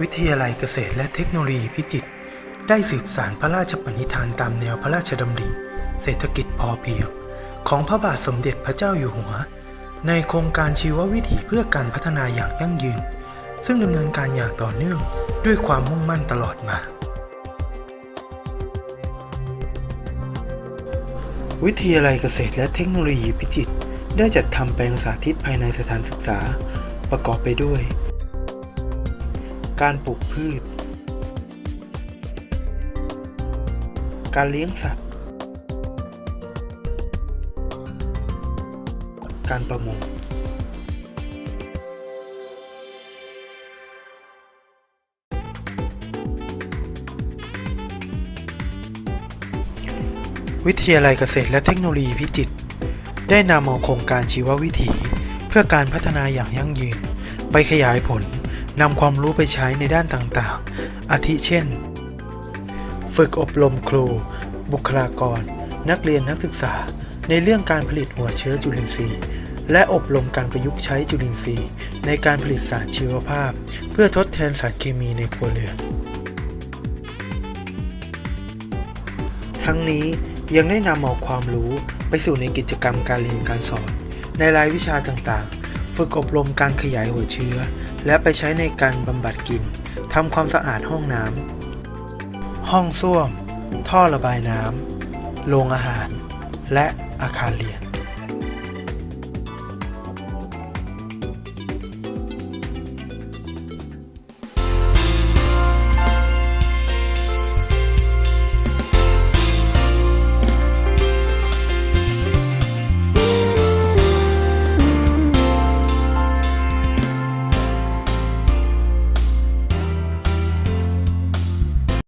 วิทยาลัยเกษตรและเทคโนโลยีพิจิตรได้สืบสารพระราชปณิธานตามแนวพระราชดำริ เศรษฐกิจพอเพียง ของพระบาทสมเด็จพระเจ้าอยู่หัว ในโครงการชีววิถีเพื่อการพัฒนาอย่างยั่งยืน ซึ่งดำเนินการอย่างต่อเนื่องด้วยความมุ่งมั่นตลอดมา วิทยาลัยเกษตรและเทคโนโลยีพิจิตรได้จัดทำแปลงสาธิตภายในสถานศึกษา ประกอบไปด้วย การปลูกพืช การเลี้ยงสัตว์ การประมงวิทยาลัยเกษตรและเทคโนโลยีพิจิตรได้นำเอาโครงการชีววิถี เพื่อการพัฒนาอย่างยั่งยืน ไปขยายผล นำความรู้ไปใช้ในด้านต่างๆ อาทิเช่น ฝึกอบรมครู บุคลากร นักเรียนนักศึกษา ในเรื่องการผลิตหัวเชื้อจุลินทรีย์ และอบรมการประยุกต์ใช้จุลินทรีย์ ในการผลิตสารชีวภาพ เพื่อทดแทนสารเคมีในครัวเรือน ทั้งนี้ยังได้นำเอาความรู้ไปสู่ในกิจกรรมการเรียนการสอน ในรายวิชาต่างๆ ฝึกอบรมการขยายหัวเชื้อ และไปใช้ในการบำบัดกลิ่นทำความสะอาดห้องน้ำห้องส้วม ท่อระบายน้ำโรงอาหาร และอาคารเรียน